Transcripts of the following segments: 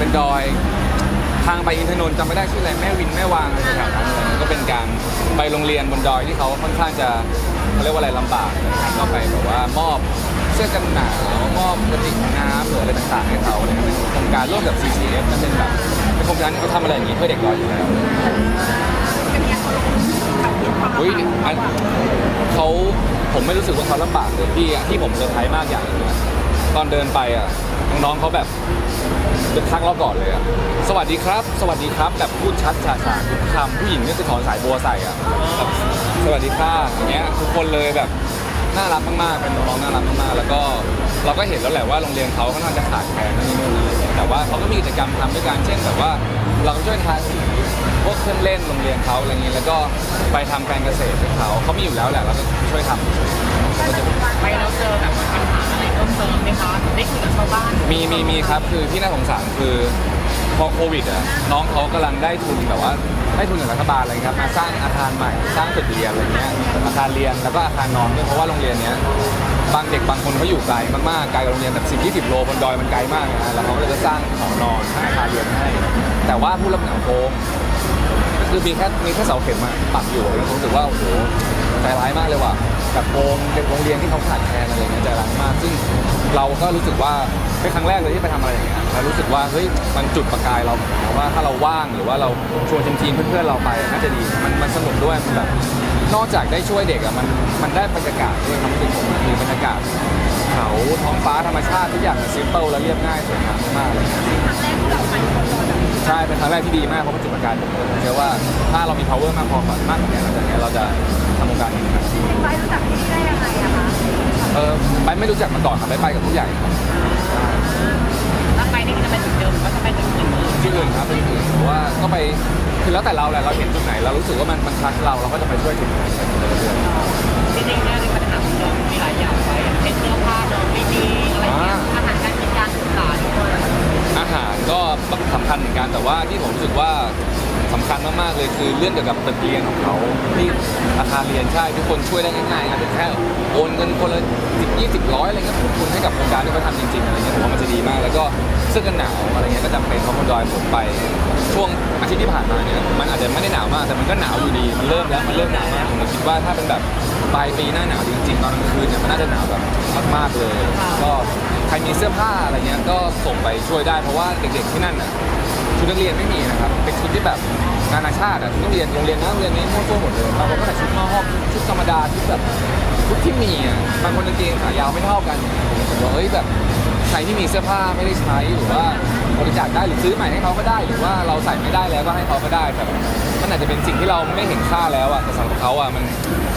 เป็นดอย ทางไปอินทนนท์จำไม่ได้ชื่ออะไรแม่วินแม่วางอะไรแถวๆนั้นอะไรเงี้ยก็เป็นการไปโรงเรียนบนดอยที่เขาค่อนข้างจะเขาเรียกว่าอะไรลำบากนะครับก็ไปแบบว่ามอบเสื้อกันหนาวมอบกระติกน้ำหรืออะไรต่างๆให้เขาเนี่ยเป็นโครงการร่วมกับ CCF นั่นเป็นแบบเป็นโครงการที่เขาทำอะไรอย่างนี้เพื่อเด็กดอยอยู่แล้ว เป็นยังเขาลงทำด้วยความลำอุ้ยบากอันเขาผมไม่รู้สึกว่าเขาลำบากเลยที่ที่ผมเซอร์ไพรส์มากอย่างหนึงอะตอนเดินไปอะน้องๆเขาแบบ จะทักเราก่อนเลยอะสวัสดีครับ สวัสดีครับแบบพูดชัดฉาฉานทุกคำผู้หญิงเนี่ยจะถอนสายบัวใส่อะแบบสวัสดีค่ะอย่างเงี้ยทุกคนเลยแบบน่ารักมากๆเป็นน้องๆน่ารักมากๆแล้วก็เราก็เห็นแล้วแหละว่าโรงเรียนเขาค่อนข้าจะขาดแคลนนั่นนี่นู่นอะไรอย่างเงี้ยแต่ว่าเขาก็มีกิจกรรมทำด้วยกันเช่นแบบว่าเราก็ช่วยทาสีพวกเครื่องเล่นโรงเรียนเขาอะไรเงี้ยแล้วก็ไปทำการเกษตรให้เขาเขามีอยู่แล้วแหละเราก็ช่วยทำก็จะ มีมีครับคือที่น่าสงสารคือพอโควิดอะน้องเขากำลังได้ทุนแบบว่าได้ทุนจากรัฐบาลอะไรครับมาสร้างอาคารใหม่สร้างตึกเรียนอะไรเงี้ยอาคารเรียนแล้วก็อาคารนอนด้วยเพราะว่าโรงเรียนเนี้ยบางเด็กบางคนเขาอยู่ไกลมากๆไกลกับโรงเรียนแบบ10 20โลบนดอยมันไกลมากนะแล้วเขาก็เลยจะสร้างหอนอนสร้างอาคารเรียนให้ แต่ว่าผู้รับเหมาโกงก็คือมีแค่มีแค่เสาเข็มมาปักอยู่แล้วผมรู้สึกว่าโอ้โห ใจร้ายมากเลยว่ะกับโกงเด็กโรงเรียนที่เขาขาดแคลนอะไรเงี้ยใจร้ายมากซึ่งเราก็รู้สึกว่าเป็นครั้งแรกเลยที่ไปทำอะไรอย่างเงี้ยเรารู้สึกว่าเฮ้ยมันจุดประกายเราเหมือนกันว่าถ้าเราว่างหรือว่าเราชวนทีมๆเพื่อนๆเราไปน่าจะดีมันมันสนุกด้วยมันแบบนอกจากได้ช่วยเด็กอะมันมันได้บรรยากาศด้วยความรู้สึกผมคือบรรยากาศเขาท้องฟ้าธรรมชาติทุกอย่างมันซิมเปิลและเรียบง่ายสวยงามมากเลย เป็นครั้งแรกที่ดีมากเพราะมันจุดประกายผมเลยผมเชื่อว่าถ้าเรามี power มากพอมากกว่านี้หลังจากนี้เราจะทำโครงการนี้ครับไปรู้จักที่นี่ได้ยังไงอะคะเออไปไม่รู้จักมาก่อนครับไปไปกับผู้ใหญ่ครับถ้าไปนี่จะไปจุดเดิมหรือว่าจะไปจุดอื่นที่อื่นครับที่อื่นหรือว่าก็ไปคือแล้วแต่เราแหละเราเห็นจุดไหนเรารู้สึกว่ามันมันทัชเราเราก็จะไปช่วยจุดนั้นไปเรื่อยจริงๆเนี่ยในปัญหาของเรามีหลายอย่างไป เลยคือเรื่องเกี่ยวกับตึกเรียนของเขาที่อาคารเรียนใช่ทุกคนช่วยได้ง่ายๆอาจจะแค่โอนเงินคนละสิบยี่สิบร้อยอะไรเงี้ยทุนให้กับโครงการที่เขาทำจริงๆอะไรเงี้ยผมว่ามันจะดีมาก แล้วก็เสื้อกันหนาวอะไรเงี้ยก็จำเป็นเพราะคนดอยผมไป ช่วงอาทิตย์ที่ผ่านมาเนี่ยมันอาจจะไม่ได้หนาวมากแต่มันก็หนาวอยู่ดีมันเริ่มแล้วมันเริ่มหนาวมากผมคิดว่าถ้าเป็นแบบปลายปีหน้าหนาวจริงๆตอนกลางคืนเนี่ยมันน่าจะหนาวแบบมากๆเลย ก็ใครมีเสื้อผ้าอะไรเงี้ยก็ส่งไปช่วยได้เพราะว่าเด็กๆที่นั่นน่ะชุดนักเรียนไม่มีนะครับเป็นชุดที่แบบ นานาชาติอะชุดนักเรียนโรงเรียนนั้นโรงเรียนนี้มั่วตัวหมดเลยบางคนก็ใส่ชุดมอห้อมชุดธรรมดาชุดแบบชุดที่มีอะบางคนกางเกงขายาวไม่เท่ากันผมว่าเฮ้ยแบบใครที่มีเสื้อผ้าไม่ได้ใช้หรือว่าบริจาคได้หรือซื้อใหม่ให้เขาก็ได้ หรือว่าเราใส่ไม่ได้แล้วก็ให้เขาก็ได้แต่มันอาจจะเป็นสิ่งที่เราไม่เห็นค่าแล้วอะแต่สำหรับเขาอะมัน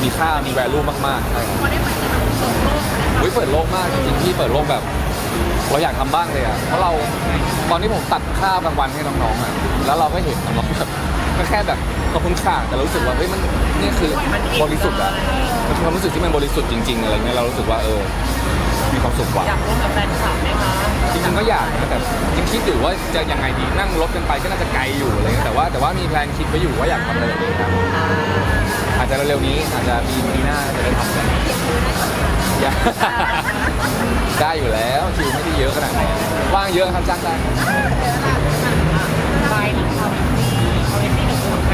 มีค่ามี value มากๆใช่ครับพอได้ไปที่แบบโลกนะคะอุ้ยเปิดโลกมากจริงๆพี่เปิดโลกแบบเราอยากทำบ้างเลยอะเพราะเราตอนที่ผมตัดข้าวกลางวันให้น้องๆอะแล้วเราก็เห็นน้องๆแบบ ก็แค่แบบขอบคุณค่าแต่เรารู้สึกว่าเฮ้ยมันนี่คือบริสุทธิ์อะมันคือความรู้สึกที่มันบริสุทธิ์จริงๆอะไรเงี้ยเรารู้สึกว่าเออมีความสุขกว่าอยากร่วมกับแฟนคลับไหมคะจริงๆก็อยากนะแต่ยังคิดอยู่ว่าจะยังไงดีนั่งรถกันไปก็น่าจะไกลอยู่อะไรเงี้ยแต่ว่าแต่ว่ามีแพลนคิดไว้อยู่ว่าอยากทำอะไรแบบนี้ครับอาจจะเร็วๆนี้อาจจะปีปีหน้าจะได้ทำกันอยากได้อยู่แล้วคิวไม่ได้เยอะขนาดไหนว่างเยอะครับจ้างได้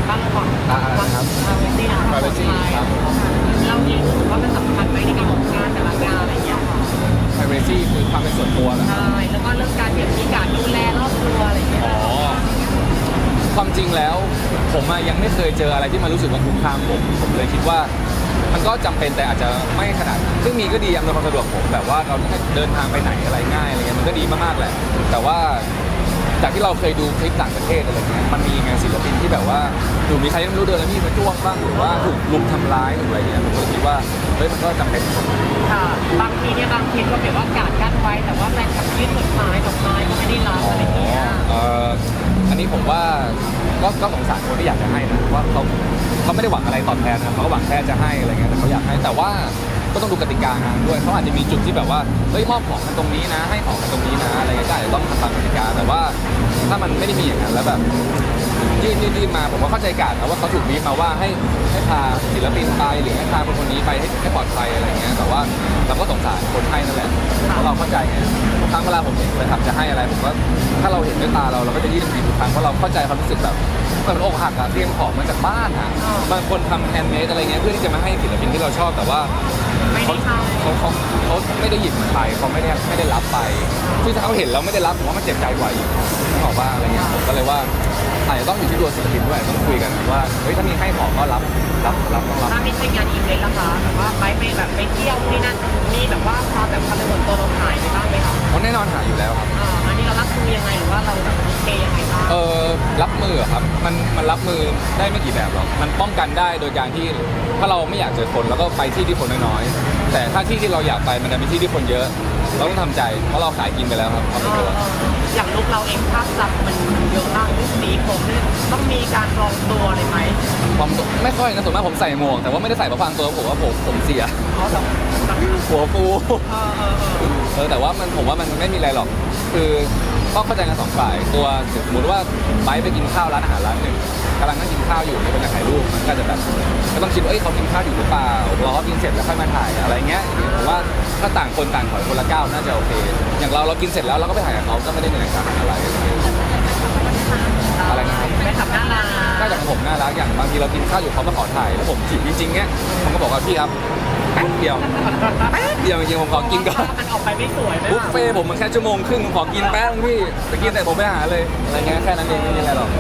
บ้างก่อนอ่าครับคาเวซี่นะ Privacy ครับ เราเองรู้สึกว่ามันสำคัญไหมในการออกงานแต่ละงานอะไรอย่างเงี้ยค่ะ privacy คือความเป็นส่วนตัวเหรอครับ ใช่แล้วก็เรื่องการเก็บมีการดูแลรอบตัวอะไรอย่างเงี้ยอ๋อ ความจริงแล้วผมอะยังไม่เคยเจออะไรที่มันรู้สึกว่าคุกคามผมผมเลยคิดว่า มันก็จำเป็นแต่อาจจะไม่ขนาดนั้นซึ่งมีก็ดีอำนวยความสะดวกผมแบบว่าเราเดินทางไปไหนอะไรง่ายอะไรเงี้ยมันก็ดีมากๆแหละแต่ว่า จากที่เราเคยดูคลิปต่างประเทศอะไรเงี้ยมันมีไงศิลปินที่แบบว่าอยู่มีใครไม่รู้เดินแล้วมีมาจ้วงบ้างหรือว่าถูกลุมทำร้ายหรืออะไรเงี้ยผมก็เลยคิดว่าเฮ้ยมันก็จำเป็นค่ะบางทีเนี่ยบางทีก็แบบว่าการกั้นไว้ แต่ว่าแฟนคลับยื่นจดหมายดอกไม้ก็ไม่ได้รับอะไรอย่างเงี้ยเอ่ออันนี้ผมว่าก็ก็สงสารคนที่อยากจะให้นะว่าเขาเขาไม่ได้หวังอะไรตอบแทนนะเขาก็หวังแค่จะให้อะไรเงี้ยแต่เขาอยากให้แต่ว่า ก็ต้องดูกติกางานด้วยเขาอาจจะมีจุดที่แบบว่าเฮ้ยมอบของกันตรงนี้นะ ให้ของกันตรงนี้นะอะไรเงี้ยก็อาจจะต้องทำตามกติกาแต่ว่าถ้ามันไม่ได้มีอย่างนั้นแล้วแบบยื่นยื่นยื่นมาผมก็เข้าใจการนะว่าเขาถูกบีบมาว่าให้ให้พาศิลปินไปหรือให้พาคนคนนี้ไปให้ให้ปลอดภัยอะไรเงี้ยแต่ว่าเราก็สงสารคนให้นั่นแหละเพราะเราเข้าใจไงทุกครั้งเวลาผมเห็นไปทำจะให้อะไรผมก็ถ้าเราเห็นด้วยตาเราเราก็จะยื่นบีทุกครั้งเพราะเราเข้าใจความรู้สึกแบบมันอกหักอะเตรียมของมาจากบ้านอะบางคนทำแฮนด์เมดอะไรเงี้ยเพื่อที่จะมาให้ศิลปินที่เราชอบแต่ว่าไม่ได้ เข้าเขาเขาเขาไม่ได้หยิบมันไปเขาไม่ได้ไม่ได้รับไปซึ่งถ้าเขาเห็นแล้วไม่ได้รับผมว่ามันเจ็บใจกว่าอีกนึกออกว่าอะไรเงี้ยผมก็เลยว่าอาจจะต้องอยู่ที่ตัวศิลปินด้วยต้องคุยกันว่าเฮ้ยถ้ามีให้ของก็รับรับรับต้องรับถ้าไม่ใช่งานอีเวนต์ล่ะคะแบบว่าไปไปแบบไปเที่ยวที่นั่นมีแบบว่าความแบบความเป็นส่วนตัวเราหายไปบ้างไหมคะเพราะแน่นอนหาอยู่แล้วครับอ่าอันนี้เรารับมือยังไงหรือว่าเราแบบโอเคยังไงบ้างเออ รับมืออะครับมันมันรับมือได้ไม่กี่แบบหรอกมันป้องกันได้โดยการที่ถ้าเราไม่อยากเจอคนแล้วก็ไปที่ที่คนน้อยๆแต่ถ้าที่ที่เราอยากไปมันจะเป็นที่ที่คนเยอะ เราต้องทำใจเพราะเราขายกินไปแล้วครับความเป็นตัวอย่างลุกเราเองภาพจำมันเยอะมากลุคสีผมเนี่ยต้องมีการปลอมตัวเลยไหมความไม่ค่อยนะส่วนมากผมใส่หมวกแต่ว่าไม่ได้ใส่เพราะพรางตัวผมว่าผมผมเสียอ๋อแบบหัวฟู เออเออเออ เออแต่ว่ามันผมว่ามันไม่มีอะไรหรอก คือ ต้องเข้าใจกันสองฝ่ายตัวสมมติว่าไบร์ทไปกินข้าวร้านอาหารร้านหนึ่งกำลังนั่งกินข้าวอยู่มีคนอยากถ่ายรูปมันก็จะแบบก็ต้องคิดว่าเอ้ยเขากินข้าวอยู่หรือเปล่ารอเขากินเสร็จแล้วค่อยมาถ่ายอะไรเงี้ยผมว่าถ้าต่างคนต่างถอยคนละก้าวน่าจะโอเค อย่างเราเรากินเสร็จแล้วเราก็ไปถ่ายกับเขาก็ไม่ได้เหนื่อยกันอะไรอะไรนะครับไปขับหน้าร้านน่าจะผมน่ารักอย่างบางทีเรากินข้าวอยู่เขามาขอถ่ายแล้วผมจีบจริงๆเงี้ยผมก็บอกว่าพี่ครับแป๊บเดียวแป๊บเดียวจริงๆผมขอกินก่อนมันออกไปไม่สวยไหมบุฟเฟ่ต์ผมมันแค่ชั่วโมงครึ่งผมขอกินแป๊บนึงพี่ไปกินแต่ผมไม่หาเลยอะไรเงี้ยแค่นั้นเองไม่มีอะไรหรอกเ